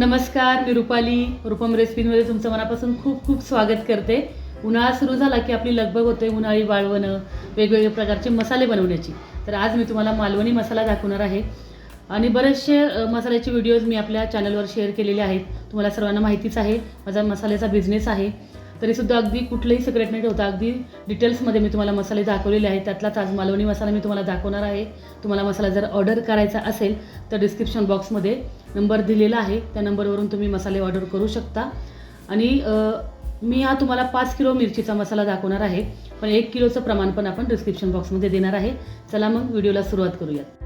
नमस्कार मी रुपाली. रुपम रेसिपीमध्ये तुमचं मनापासून खूप खूप स्वागत करते. उन्हाळा सुरू झाला की आपली लगबग होते उन्हाळी वाळवणं वेगवेगळ्या प्रकारचे मसाले बनवण्याची. तर आज मी तुम्हाला मालवणी मसाला दाखवणार आहे. आणि बरेचसे मसाल्याचे व्हिडिओज मी आपल्या चॅनलवर शेअर केलेले आहेत. तुम्हाला सर्वांना माहितीच आहे माझा मसाल्याचा बिझनेस आहे. तरीसुद्धा अगदी कुठलंही सिक्रेट नाही ठेवता अगदी डिटेल्समध्ये मी तुम्हाला मसाले दाखवलेले आहेत. त्यातलाच आज मालवणी मसाला मी तुम्हाला दाखवणार आहे. तुम्हाला मसाला जर ऑर्डर करायचा असेल तर डिस्क्रिप्शन बॉक्समध्ये नंबर दिलेला आहे. त्या नंबरवरून तुम्ही मसाले ऑर्डर करू शकता. आणि मी हा तुम्हाला पाच किलो मिरचीचा मसाला दाखवणार आहे. पण एक किलोचं प्रमाण पण आपण डिस्क्रिप्शन बॉक्समध्ये देणार आहे. चला मग व्हिडिओला सुरुवात करूयात.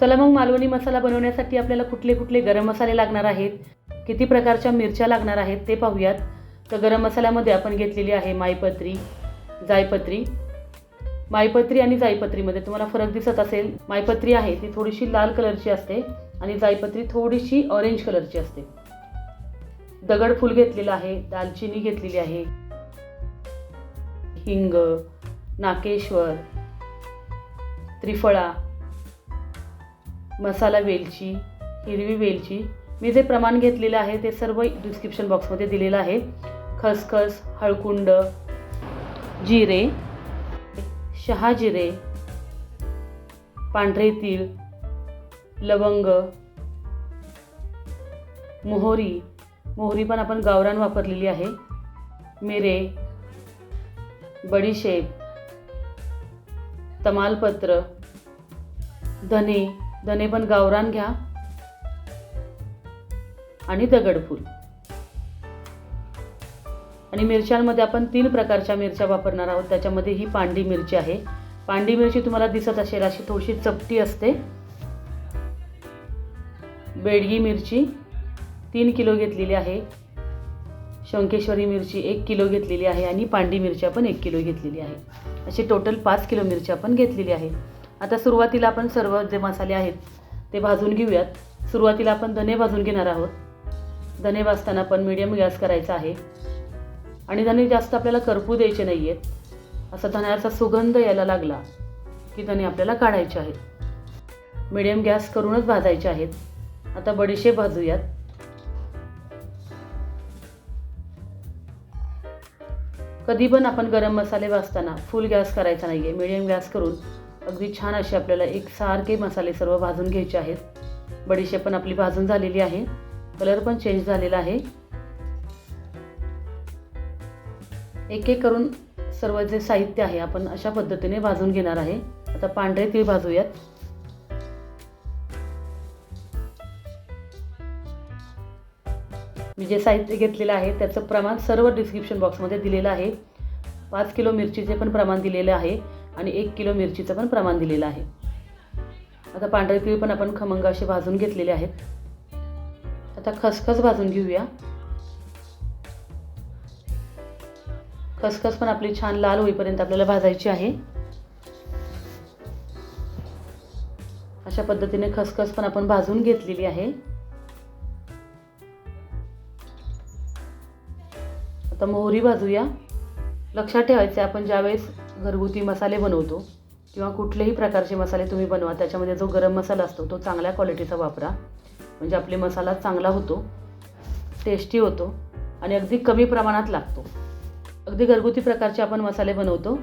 चला मग मालवणी मसाला बनवण्यासाठी आपल्याला कुठले कुठले गरम मसाले लागणार आहेत? किती प्रकारच्या मिरच्या लागणार आहेत ते पाहूयात. तर गरम मसाल्यामध्ये आपण घेतलेली आहे मायपत्री जायपत्री. मायपत्री आणि जायपत्रीमध्ये तुम्हाला फरक दिसत असेल. मायपत्री आहे ती थोडीशी लाल कलरची असते. आणि जायपत्री थोडीशी ऑरेंज कलरची असते. दगडफूल घेतलेलं आहे दालचिनी घेतलेली आहे हिंग नाकेश्वर त्रिफळा मसाला वेलची हिरवी वेलची. मी जे प्रमाण घेतलेलं आहे ते सर्व डिस्क्रिप्शन बॉक्समध्ये दिलेलं आहे. खसखस हळकुंड जिरे शहाजिरे पांढरे तीळ लवंग मोहरी मोहरी पण आपण गावरान वापरलेली आहे. मिरे बडीशेप तमालपत्र धने धने पण गावरान घ्या. आणि दगडफूल आणि मिरच्यांमध्ये आपण तीन प्रकारच्या मिरच्या वापरणार आहोत. त्याच्यामध्ये ही पांडी मिरची आहे. पांडी मिरची तुम्हाला दिसत असेल अशी थोडीशी चपटी असते. बेडगी मिरची तीन किलो घेतलेली आहे. शंकेश्वरी मिरची एक किलो घेतलेली आहे आणि पांडी मिरची आपण एक किलो घेतलेली आहे. अशी टोटल पाच किलो मिरची आपण घेतलेली आहे. आता सुरुवातीला आपण सर्व जे मसाले आहेत ते भाजून घेऊयात. सुरुवातीला आपण धने भाजून घेणार आहोत. धने भाजताना पण मीडियम गॅस करायचा आहे. आणि धने जास्त आपल्याला करपू द्यायचे नाही आहेत असा धण्याचा सुगंध यायला लागला की धने आपल्याला काढायचे आहेत. मिडियम गॅस करूनच भाजायचे आहेत. आता बडीशेप भाजूयात. कधी पण आपण गरम मसाले भाजताना फुल गॅस करायचा नाही आहे मिडियम गॅस करून अगदी छान असे आपल्याला एक सारखे मसाले सर्व भाजून घ्यायचे आहेत. बडीशेप पण आपली भाजून झालेली आहे. कलर पण चेंज झालेला आहे. एक एक करून सर्व जे साहित्य आहे आपण अशा पद्धतीने भाजून घेणार आहे. आता पांढरे तीळ भाजूयात. मी जे साहित्य घेतलेलं आहे त्याचं प्रमाण सर्व डिस्क्रिप्शन बॉक्समध्ये दिलेलं आहे. पाच किलो मिरचीचे पण प्रमाण दिलेलं आहे आणि एक किलो मिरचीचं पण प्रमाण दिलेलं आहे. आता पांढरे तिळ पण आपण खमंग असे भाजून घेतलेले आहेत. आता खसखस भाजून घेऊया. खसखस पण आपली छान लाल होईपर्यंत आपल्याला भाजायची आहे. अशा पद्धतीने खसखस पण आपण भाजून घेतलेली आहे. आता मोहरी भाजूया. लक्षात ठेवायचे आपण ज्यावेळेस घरगुती मसाले बनवतो किंवा कुठलेही प्रकारचे मसाले तुम्ही बनवा त्याच्यामध्ये जो गरम मसाला असतो तो चांगल्या क्वालिटीचा वापरा. म्हणजे आपले मसाला चांगला होतो टेस्टी होतो आणि अगदी कमी प्रमाणात लागतो. अगदी घरगुती प्रकारचे आपण मसाले बनवतो.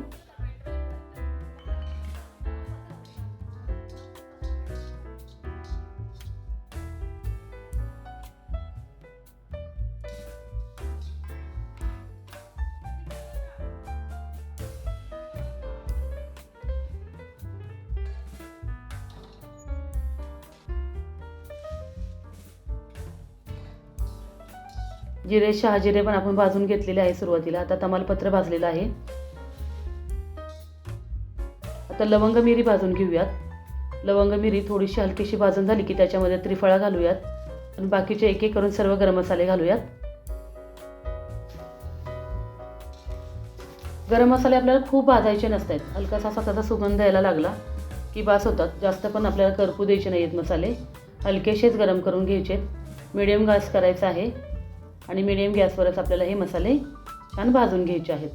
जिरे शहाजिरे पण आपण भाजून घेतलेले आहे सुरुवातीला. आता तमालपत्र भाजलेलं आहे. आता लवंग मिरी भाजून घेऊयात. लवंग मिरी थोडीशी हलकीशी भाजून झाली की त्याच्यामध्ये त्रिफळा घालूयात. आणि बाकीचे एक एक करून सर्व गरम मसाले घालूयात. गरम मसाले आपल्याला खूप भाजायचे नसतात. हलकासा असा त्याचा सुगंध यायला लागला की बास होतात. जास्त पण आपल्याला करपू द्यायचे नाही आहेत मसाले. हलकेसेच गरम करून घ्यायचे मिडियम गॅस करायचा आहे. आणि मिडियम गॅसवरच आपल्याला हे मसाले छान भाजून घ्यायचे आहेत.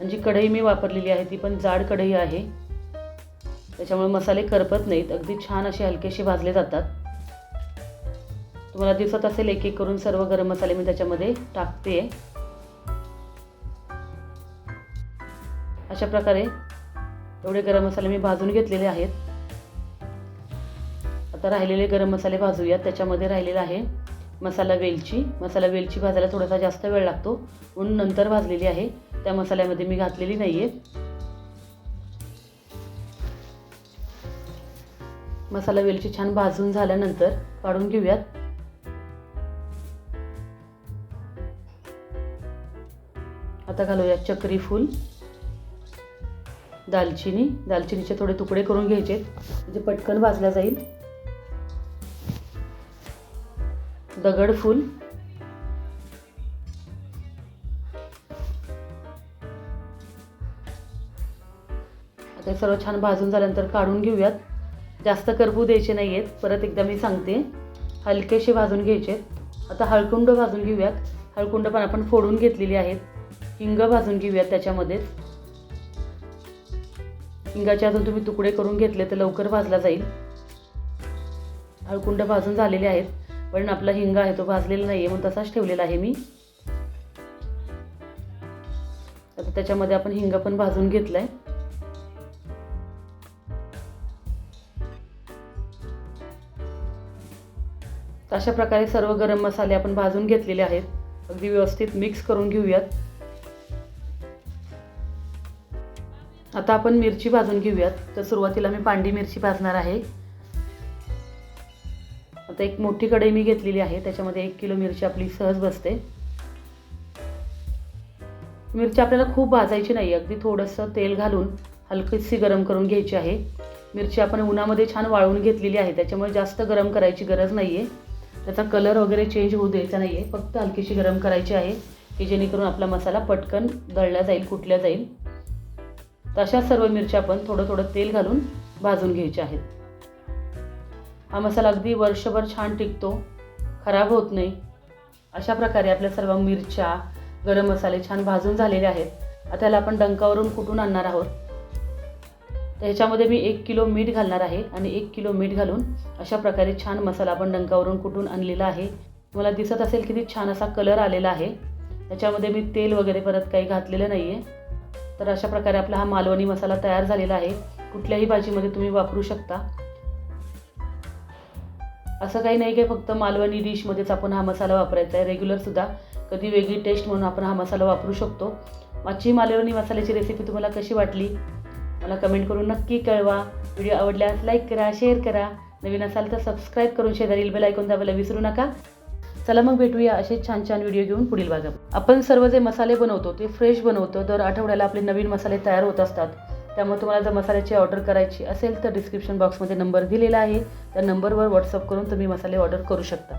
आणि जी कढई मी वापरलेली आहे ती पण जाड कढई आहे. त्याच्यामुळे मसाले करपत नाहीत. अगदी छान असे हलकेसे भाजले जातात. तुम्हाला दिसत असेल एक एक करून सर्व गरम मसाले मी त्याच्यामध्ये टाकते. अशा प्रकारे एवढे गरम मसाले मी भाजून घेतलेले आहेत. आता राहिलेले गरम मसाले भाजूयात. त्याच्यामध्ये राहिलेला आहे मसाला वेलची. मसाला वेलची भाजायला थोडासा जास्त वेळ लागतो. म्हणून नंतर भाजलेली आहे. त्या मसाल्यामध्ये मी घातलेली नाही आहे मसाला वेलची छान भाजून झाल्यानंतर काढून घेऊयात. आता घालूया चक्री फूल. दालचिनी. दालचिनीचे थोडे तुकडे करून घ्यायचे म्हणजे पटकन भाजल्या जाईल. दगड फूल. आता सर्व छान भाजून झाल्यानंतर काढून घेऊयात. जास्त करपू द्यायचे नाही आहेत परत एकदा मी सांगते. हलकेसे भाजून घ्यायचे. आता हळकुंड भाजून घेऊयात. हळकुंड पण आपण फोडून घेतलेली आहेत. हिंग भाजून घेऊयात त्याच्यामध्येच हिंगाचे अजून तुम्ही तुकडे करून घेतले तर लवकर भाजला जाईल. हळकुंड भाजून झालेले आहेत. पण आपला हिंग आहे तो भाजलेला नाही आहे म्हणून तसाच ठेवलेला आहे मी. आता त्याच्यामध्ये आपण हिंग पण भाजून घेतलाय. अशा प्रकारे सर्व गरम मसाले आपण भाजून घेतलेले आहेत. अगदी व्यवस्थित मिक्स करून घेऊयात. आता आपण मिरची भाजून घेऊयात. तर सुरुवातीला मी पांडी मिरची भाजणार आहे. आता एक मोठी कढई मी घेतलेली आहे त्याच्यामध्ये एक किलो मिरची आपली सहज बसते. मिरची आपल्याला खूप भाजायची नाही अगदी थोडंसं तेल घालून हलकीशी गरम करून घ्यायची आहे. मिरची आपण उन्हामध्ये छान वाळवून घेतलेली आहे त्याच्यामुळे जास्त गरम करायची गरज नाही आहे त्याचा कलर वगैरे चेंज होऊ द्यायचा नाही आहे फक्त हलकीशी गरम करायची आहे की जेणेकरून आपला मसाला पटकन दळला जाईल कुटल्या जाईल. तशा सर्व मिरच्या आपण थोडं थोडं तेल घालून भाजून घ्यायच्या आहेत. हा मसाला अगदी वर्षभर छान टिकतो खराब होत नाही. अशा प्रकारे आपल्या सर्व मिरच्या गरम मसाले छान भाजून झालेले आहेत. आता त्याला आपण डंकावरून कुटून आणणार आहोत. त्याच्यामध्ये ह्याच्यामध्ये मी एक किलो मीठ घालणार आहे आणि एक किलो मीठ घालून अशा प्रकारे छान मसाला आपण डंकावरून कुटून आणलेला आहे. तुम्हाला दिसत असेल किती छान असा कलर आलेला आहे. त्याच्यामध्ये मी तेल वगैरे परत काही घातलेलं नाही आहे तर अशा प्रकारे आपला हा मालवणी मसाला तयार झालेला आहे. कुठल्याही भाजीमध्ये तुम्ही वापरू शकता. असं काही नाही की फक्त मालवणी डिशमध्येच आपण हा मसाला वापरायचा आहे. रेग्युलरसुद्धा कधी वेगळी टेस्ट म्हणून आपण हा मसाला वापरू शकतो. माझी मालवणी मसाल्याची रेसिपी तुम्हाला कशी वाटली? मला कमेंट करून नक्की कळवा. व्हिडिओ आवडल्यास लाईक करा शेअर करा. नवीन असाल तर सबस्क्राईब करून शेजारी बेल ऐकून दाबायला विसरू नका. चला मग भेटूया असे छान छान व्हिडिओ घेऊन पुढील भागात. आपण सर्व जे मसाले बनवतो ते फ्रेश बनवतो. दर आठवड्याला आपले नवीन मसाले तयार होत असतात. त्यामुळे तुम्हाला जर मसाल्याची ऑर्डर करायची असेल तर डिस्क्रिप्शन बॉक्समध्ये नंबर दिलेला आहे. त्या नंबरवर व्हॉट्सअप करून तुम्ही मसाले ऑर्डर करू शकता.